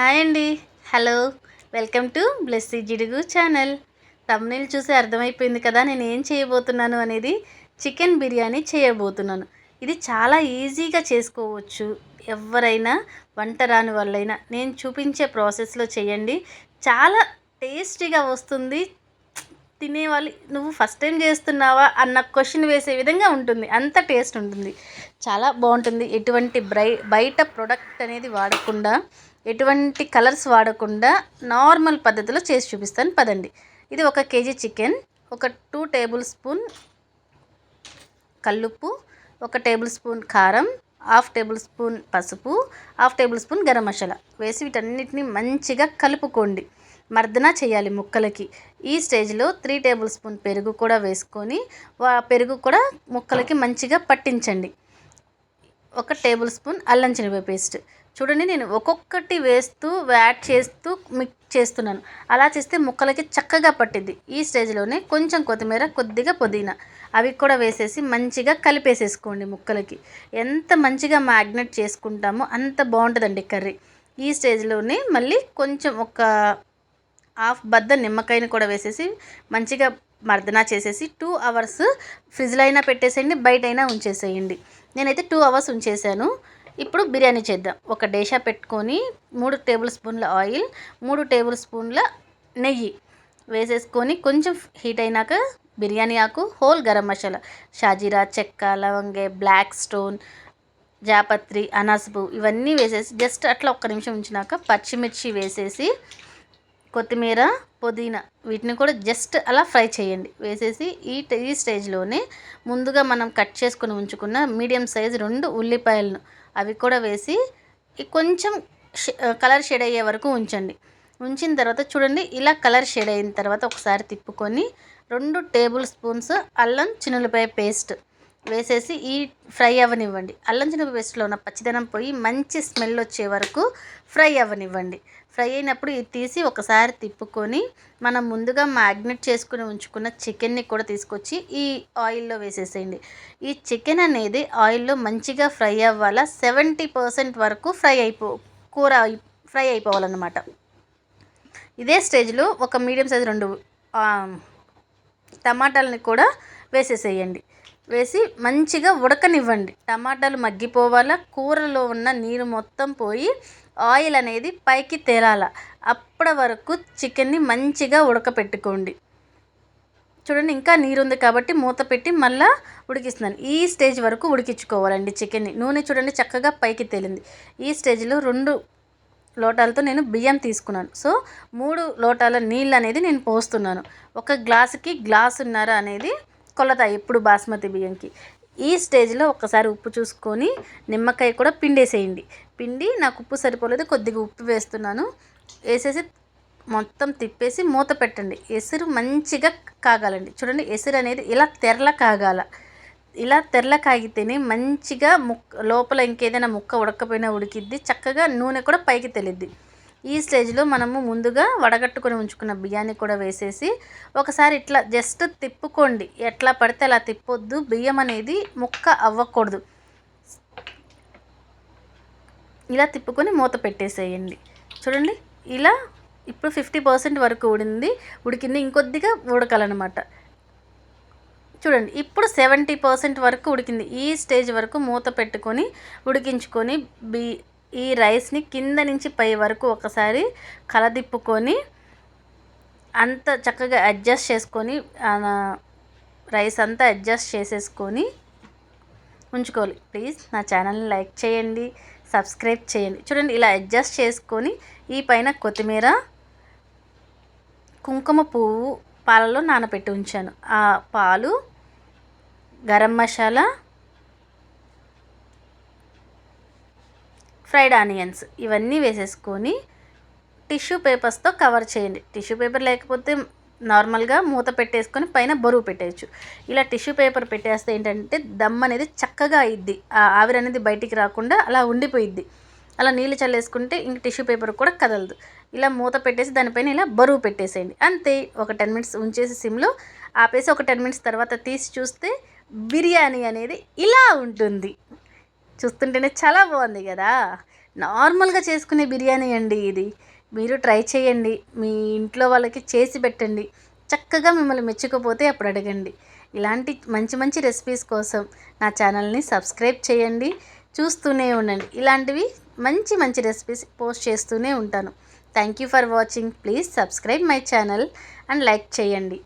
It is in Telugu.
హాయ్ అండి. Hello. Welcome to Blessy Jidugu channel. Thumbnail చూసి అర్థమైపోయింది కదా నేను ఏం చేయబోతున్నాను అనేది చికెన్ బిర్యానీ చేయబోతున్నాను. ఇది చాలా ఈజీగా చేసుకోవచ్చు. ఎవరైనా వంట రాని వాళ్ళైనా నేను చూపించే ప్రాసెస్లో చేయండి. చాలా టేస్టీగా వస్తుంది. తినేవాళ్ళు నువ్వు ఫస్ట్ టైం చేస్తున్నావా? అన్న క్వశ్చన్ వేసే విధంగా ఉంటుంది. అంత టేస్ట్ ఉంటుంది. చాలా బాగుంటుంది. ఎటువంటి బ్రై బయట ప్రొడక్ట్ అనేది వాడకుండా ఎటువంటి కలర్స్ వాడకుండా నార్మల్ పద్ధతిలో చేసి చూపిస్తాను. పదండి. ఇది ఒక కేజీ చికెన్ ఒక టూ టేబుల్ స్పూన్ కల్లుప్పు ఒక టేబుల్ స్పూన్ కారం హాఫ్ టేబుల్ స్పూన్ పసుపు half tablespoon garam masala. వేసి వీటన్నిటిని మంచిగా కలుపుకోండి. మర్దన చేయాలి ముక్కలకి. ఈ స్టేజ్లో త్రీ టేబుల్ స్పూన్ పెరుగు కూడా వేసుకొని వా- పెరుగు కూడా ముక్కలకి మంచిగా పట్టించండి. ఒక టేబుల్ స్పూన్ అల్లం శనగ పేస్ట్. చూడండి నేను ఒక్కొక్కటి వేస్తూ యాడ్ చేస్తూ మిక్స్ చేస్తున్నాను. అలా చేస్తే ముక్కలకి చక్కగా పట్టిద్ది. ఈ స్టేజ్లోనే కొంచెం కొత్తిమీర కొద్దిగా పుదీనా. అవి కూడా వేసేసి మంచిగా కలిపేసేసుకోండి ముక్కలకి. ఎంత మంచిగా మ్యాగ్నెట్ చేసుకుంటామో అంత బాగుంటుందండి కర్రీ. ఈ స్టేజ్లోనే మళ్ళీ కొంచెం ఒక హాఫ్ బద్ద నిమ్మకాయని కూడా వేసేసి మంచిగా మర్దనా చేసేసి టూ అవర్స్ ఫ్రిడ్జ్లో అయినా పెట్టేసేయండి బయట అయినా ఉంచేసేయండి. నేనైతే టూ అవర్స్ ఉంచేసాను ఇప్పుడు బిర్యానీ చేద్దాం. ఒక డేషా పెట్టుకొని మూడు టేబుల్ స్పూన్ల ఆయిల్ మూడు టేబుల్ స్పూన్ల నెయ్యి వేసేసుకొని కొంచెం హీట్ అయినాక బిర్యానీ ఆకు హోల్ గరం మసాలా షాజీరా చెక్క లవంగే బ్లాక్ స్టోన్ జాపత్రి అనాసపు ఇవన్నీ వేసేసి జస్ట్ అట్లా ఒక్క నిమిషం ఉంచినాక పచ్చిమిర్చి వేసేసి కొత్తిమీర పుదీనా వీటిని కూడా జస్ట్ అలా ఫ్రై చేయండి. వేసేసి ఈ ఈ స్టేజ్లోనే ముందుగా మనం కట్ చేసుకుని ఉంచుకున్న మీడియం సైజ్ రెండు ఉల్లిపాయలను అవి కూడా వేసి ఈ కొంచెం షే- కలర్ షేడ్ అయ్యే వరకు ఉంచండి. ఉంచిన తర్వాత చూడండి ఇలా కలర్ షేడ్ అయిన తర్వాత ఒకసారి తిప్పుకొని రెండు టేబుల్ స్పూన్స్ అల్లం చిన్నులపాయ పేస్ట్ వేసేసి ఈ ఫ్రై అవ్వనివ్వండి అల్లం చిన్నపాయ పేస్ట్లో ఉన్న పచ్చిదనం పోయి మంచి స్మెల్ వచ్చే వరకు ఫ్రై అవ్వనివ్వండి ఫ్రై అయినప్పుడు ఇది తీసి ఒకసారి తిప్పుకొని మనం ముందుగా మ్యాగ్నెట్ చేసుకుని ఉంచుకున్న చికెన్ని కూడా తీసుకొచ్చి ఈ ఆయిల్లో వేసేసేయండి. ఈ చికెన్ అనేది ఆయిల్లో మంచిగా ఫ్రై అవ్వాలా? సెవెంటీ పర్సెంట్ వరకు ఫ్రై అయిపో కూర ఫ్రై అయిపోవాలన్నమాట. ఇదే స్టేజ్లో ఒక మీడియం సైజ్ రెండు టమాటాలని కూడా వేసేసేయండి. వేసి మంచిగా ఉడకనివ్వండి. టమాటాలు మగ్గిపోవాలా కూరలో ఉన్న నీరు మొత్తం పోయి ఆయిల్ అనేది పైకి తేలాల. అప్పటి వరకు చికెన్ని మంచిగా ఉడకపెట్టుకోండి. చూడండి ఇంకా నీరు ఉంది కాబట్టి మూత పెట్టి మళ్ళా ఉడికిస్తున్నాను. ఈ స్టేజ్ వరకు ఉడికించుకోవాలండి చికెన్ని. నూనె చూడండి చక్కగా పైకి తేలింది. ఈ స్టేజ్లో రెండు లోటాలతో నేను బియ్యం తీసుకున్నాను. సో మూడు లోటాల నీళ్ళు అనేది నేను పోస్తున్నాను. ఒక గ్లాసుకి గ్లాసున్నర అనేది కొలత ఎప్పుడు బాస్మతి బియ్యంకి. ఈ స్టేజ్లో ఒకసారి ఉప్పు చూసుకొని నిమ్మకాయ కూడా పిండేసేయండి. పిండి నాకు ఉప్పు సరిపోలేదు కొద్దిగా ఉప్పు వేస్తున్నాను. వేసేసి మొత్తం తిప్పేసి మూత పెట్టండి. ఎసురు మంచిగా కాగాలండి. చూడండి ఎసురు అనేది ఇలా తెరల కాగాల. ఇలా తెరల కాగితేనే మంచిగా ముక్క లోపల ఇంకేదైనా ముక్క ఉడకపోయినా ఉడికిద్ది చక్కగా నూనె కూడా పైకి తెలిద్ది. ఈ స్టేజ్లో మనము ముందుగా వడగట్టుకొని ఉంచుకున్న బియ్యాన్ని కూడా వేసేసి ఒకసారి ఇట్లా జస్ట్ తిప్పుకోండి. ఎట్లా పడితే అలా తిప్పొద్దు. బియ్యం అనేది ముక్క అవ్వకూడదు. ఇలా తిప్పుకొని మూత పెట్టేసేయండి. చూడండి ఇలా ఇప్పుడు ఫిఫ్టీ పర్సెంట్ వరకు ఉడింది ఉడికింది. ఇంకొద్దిగా ఉడకాలన్నమాట. చూడండి ఇప్పుడు సెవెంటీ పర్సెంట్ వరకు ఉడికింది. ఈ స్టేజ్ వరకు మూత పెట్టుకొని ఉడికించుకొని బి ఈ రైస్ని కింద నుంచి పై వరకు ఒకసారి కలదిప్పుకొని అంత చక్కగా అడ్జస్ట్ చేసుకొని రైస్ అంతా అడ్జస్ట్ చేసేసుకొని ఉంచుకోవాలి. ప్లీజ్ నా ఛానల్ని లైక్ చేయండి సబ్స్క్రైబ్ చేయండి. చూడండి ఇలా అడ్జస్ట్ చేసుకొని ఈ పైన కొత్తిమీర కుంకుమ పువ్వు పాలలో నానబెట్టి ఉంచాను. ఆ పాలు గరం మసాలా ఫ్రైడ్ ఆనియన్స్ ఇవన్నీ వేసేసుకొని టిష్యూ పేపర్స్తో కవర్ చేయండి. టిష్యూ పేపర్ లేకపోతే నార్మల్గా మూత పెట్టేసుకొని పైన బరువు పెట్టేయచ్చు. ఇలా టిష్యూ పేపర్ పెట్టేస్తే ఏంటంటే దమ్ అనేది చక్కగా అయింది ఆ ఆవిరి అనేది బయటికి రాకుండా అలా ఉండిపోయిద్ది. అలా నీళ్ళు చల్లేసుకుంటే ఇంక టిష్యూ పేపర్ కూడా కదలదు. ఇలా మూత పెట్టేసి దానిపైన ఇలా బరువు పెట్టేసేయండి. అంతే ఒక టెన్ మినిట్స్ ఉంచేసి సిమ్లో ఆపేసి ఒక టెన్ మినిట్స్ తర్వాత తీసి చూస్తే బిర్యానీ అనేది ఇలా ఉంటుంది. చూస్తుంటేనే చాలా బాగుంది కదా. నార్మల్గా చేసుకునే బిర్యానీ అండి ఇది. మీరు ట్రై చేయండి. మీ ఇంట్లో వాళ్ళకి చేసి పెట్టండి. చక్కగా మిమ్మల్ని మెచ్చుకోపోతే అప్పుడు అడగండి. ఇలాంటి మంచి మంచి రెసిపీస్ కోసం నా ఛానల్ని సబ్స్క్రైబ్ చేయండి. చూస్తూనే ఉండండి. ఇలాంటివి మంచి మంచి రెసిపీస్ పోస్ట్ చేస్తూనే ఉంటాను. Thank you for watching. Please subscribe my channel and like చేయండి.